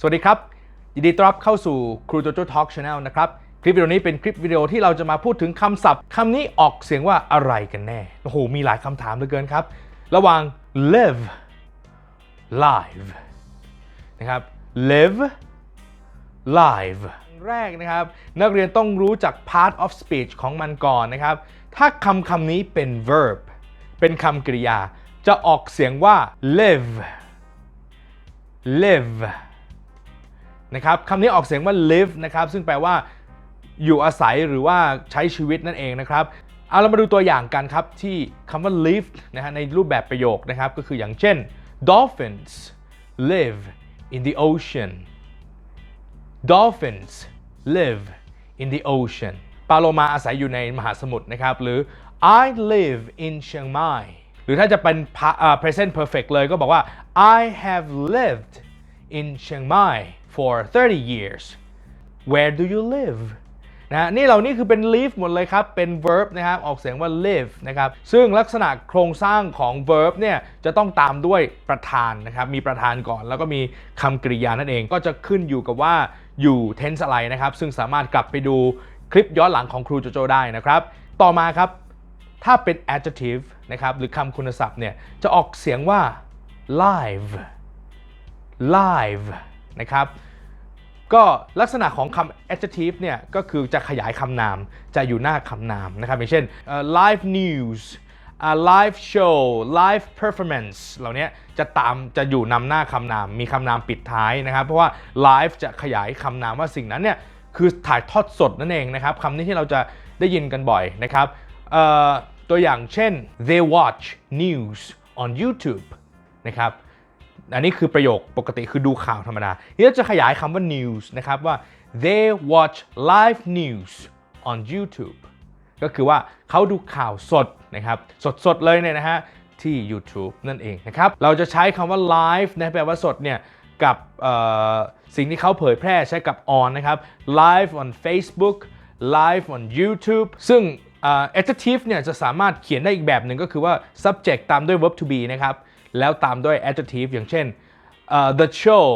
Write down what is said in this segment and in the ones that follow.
สวัสดีครับ ยินดีต้อนรับเข้าสู่ครูโจโจ Talk Channel นะครับ คลิปวิดีโอนี้เป็นคลิปวิดีโอที่เราจะมาพูดถึงคำศัพท์คำนี้ออกเสียงว่าอะไรกันแน่ โอ้โห มีหลายคำถามเหลือเกินครับ ระหว่าง live live นะครับ live live แรกนะครับ นักเรียนต้องรู้จัก part of speech ของมันก่อนนะครับ ถ้าคำคำนี้เป็น verb เป็นคำกริยา จะออกเสียงว่า live live นะครับคำนี้ออกเสียงว่า live นะครับ ซึ่งแปลว่าอยู่อาศัยหรือว่าใช้ชีวิตนั่นเองนะครับเอาเรามาดูตัวอย่างกันครับ ที่คำว่า live นะฮะในรูปแบบประโยคนะครับ ก็คืออย่างเช่น dolphins live in the ocean dolphins live in the ocean ปลาโลมาอาศัยอยู่ในมหาสมุทรนะครับ หรือ I live in Chiang Mai หรือถ้าจะเป็น present perfect เลยก็บอกว่า I have lived in Chiang Mai for 30 years Where do you live นะฮะนี่เหล่านี้คือเป็น live หมดเลยครับ เป็น verb นะครับ ออกเสียงว่า live นะครับ ซึ่งลักษณะโครงสร้างของ verb เนี่ย จะต้องตามด้วยประธานนะครับ มีประธานก่อน แล้วก็มีคำกริยานั่นเอง ก็จะขึ้นอยู่กับว่า อยู่ tense อะไรนะครับ ซึ่งสามารถกลับไปดูคลิปย้อนหลังของครูโจโจได้นะครับ ต่อมาครับถ้าเป็น adjective นะครับหรือคำคุณศัพท์เนี่ยจะออกเสียงว่า live live นะครับก็ลักษณะของคำ adjective เนี่ยก็คือจะขยายคำนามจะอยู่หน้าคำนามนะครับอย่างเช่น live news live show live performance เหล่านี้จะตามจะอยู่นำหน้าคำนามมีคำนามปิดท้ายนะครับ เพราะว่า live จะขยายคำนามว่าสิ่งนั้นเนี่ยคือถ่ายทอดสดนั่นเองนะครับคำนี้ที่เราจะได้ยินกันบ่อยนะครับตัวอย่างเช่น they watch news on YouTube นะครับอันนี้คือประโยคปกติคือดูข่าวธรรมดานี่จะขยายคำว่า news นะครับว่า they watch live news on YouTube ก็คือว่าเขาดูข่าวสดนะครับสดๆเลยเนี่ยนะฮะที่ YouTube นั่นเองนะครับเราจะใช้คำว่า live นะแปลว่าสดเนี่ยกับสิ่งที่เขาเผยแพร่ใช้กับ on นะครับ live on Facebook live on YouTube ซึ่ง adjective เนี่ยจะสามารถเขียนได้อีกแบบหนึ่งก็คือว่า subject ตามด้วย verb to be นะครับ แล้วตามด้วย adjective อย่างเช่น the show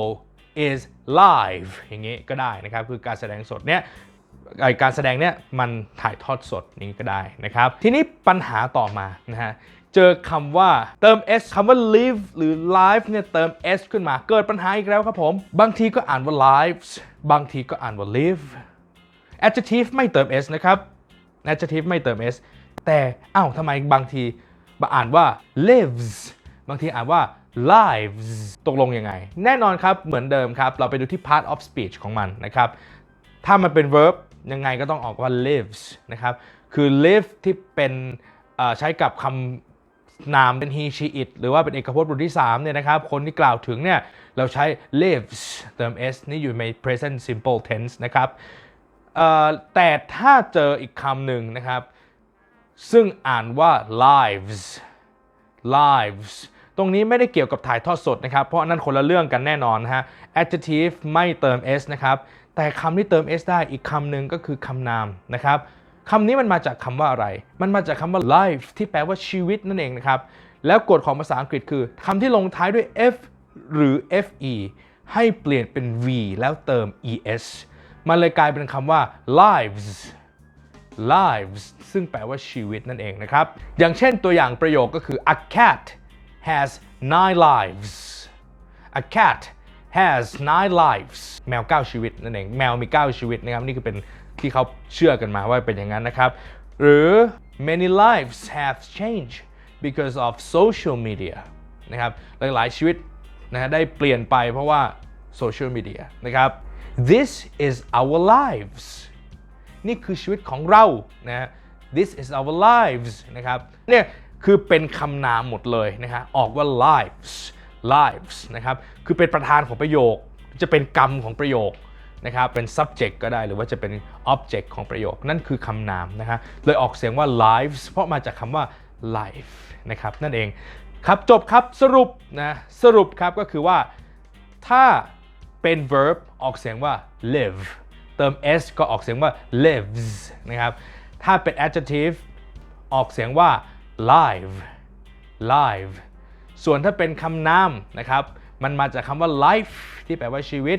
is live อย่างงี้ก็ได้นะครับ คือการแสดงสดเนี่ย การแสดงเนี่ยมันถ่ายทอดสดนี้ก็ได้นะครับ ทีนี้ปัญหาต่อมานะฮะเจอคำว่าเติม s คำว่า live หรือ live เนี่ยเติม s ขึ้นมาเกิดปัญหาอีกแล้วครับผม บางทีก็อ่านว่า lives บางทีก็อ่านว่า live adjective ไม่เติม s นะครับ adjective ไม่เติม s แต่อ้าวทำไมบางทีอ่านว่า lives บางทีอ่านว่า lives ตกลงยังไง แน่นอนครับเหมือนเดิมครับ เราไปดูที่ part of speech ของมันนะครับ ถ้ามันเป็น verb ยังไงก็ต้องออกว่า lives นะครับ คือ live ที่เป็นใช้กับคำนามเป็น he she it หรือว่าเป็นเอกพจน์บทที่3เนี่ยนะครับ คนที่กล่าวถึงเนี่ย เราใช้ lives เติม s นี่อยู่ใน present simple tense นะครับแต่ถ้าเจออีกคำหนึ่งนะครับ ซึ่งอ่านว่า lives lives ตรงนี้ไม่ได้เกี่ยวกับถ่ายทอดสดนะครับ เพราะนนั้นคนละเรื่องกันแน่นอนนะฮะ adjective ไม่เติม s นะครับ แต่คำที่เติม s ได้อีกคำหนึ่งก็คือคำนามนะครับคำนี้มันมาจากคำว่าอะไร มันมาจากคำว่า life ที่แปลว่าชีวิตนั่นเองนะครับ แล้วกฎของภาษาอังกฤษคือคำที่ลงท้ายด้วย f หรือ fe ให้เปลี่ยนเป็น v แล้วเติม es มันเลยกลายเป็นคำว่า lives lives ซึ่งแปลว่าชีวิตนั่นเองนะครับ อย่างเช่นตัวอย่างประโยคก็คือ a cat has nine lives a cat has nine lives แมว 9 ชีวิตนั่นเอง แมวมี 9 ชีวิตนะครับนี่คือเป็นที่เขาเชื่อกันมาว่าเป็นอย่างนั้นนะครับ หรือ many lives have changed because of social media นะครับหลายๆ ชีวิตนะฮะได้เปลี่ยนไปเพราะว่าโซเชียลมีเดียนะครับ this is our lives นี่คือชีวิตของเรานะ this is our lives นะครับเนี่ยคือเป็นคำนามหมดเลยนะฮะออกว่า lives lives นะครับ คือเป็นประธานของประโยค จะเป็นกรรมของประโยคนะครับ เป็น subject ก็ได้หรือว่าจะเป็น object ของประโยค นั่นคือคำนามนะฮะเลยออกเสียงว่า lives เพราะมาจากคำว่า life นะครับนั่นเอง ครับจบครับสรุปนะสรุปครับก็คือว่าถ้าเป็น verb ออกเสียงว่า live เติม s ก็ออกเสียงว่า lives นะครับ ถ้าเป็น adjective ออกเสียงว่า live live ส่วนถ้าเป็นคำนามนะครับ มันมาจากคำว่า life ที่แปลว่าชีวิต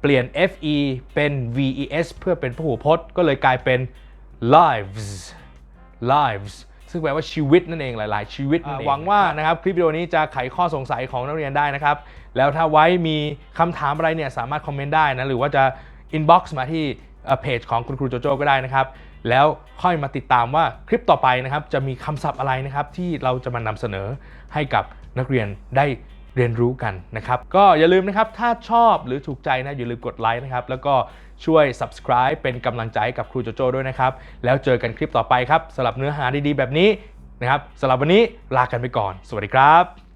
เปลี่ยน fe เป็น ves เพื่อเป็นพหูพจน์ ก็เลยกลายเป็น lives lives ซึ่งแปลว่าชีวิตนั่นเองหลาย ๆ ชีวิตนั่นเองหวังว่านะครับคลิปวิดีโอนี้จะไขข้อสงสัยของนักเรียนได้นะครับ แล้วถ้าไว้มีคำถามอะไรเนี่ยสามารถคอมเมนต์ได้นะ หรือว่าจะ inbox มาที่เพจของคุณครูโจโจ้ก็ได้นะครับ แล้วค่อยมาติดตามว่าคลิปต่อไปนะครับจะมีคำศัพท์อะไรนะครับที่เราจะมานำเสนอให้กับนักเรียนได้เรียนรู้กันนะครับ ก็อย่าลืมนะครับ ถ้าชอบหรือถูกใจนะ อย่าลืมกดไลค์นะครับ แล้วก็ช่วย subscribe เป็นกำลังใจให้กับครูโจโจ้ด้วยนะครับ แล้วเจอกันคลิปต่อไปครับสำหรับเนื้อหาดีๆ แบบนี้นะครับสำหรับวันนี้ลากันไปก่อน สวัสดีครับ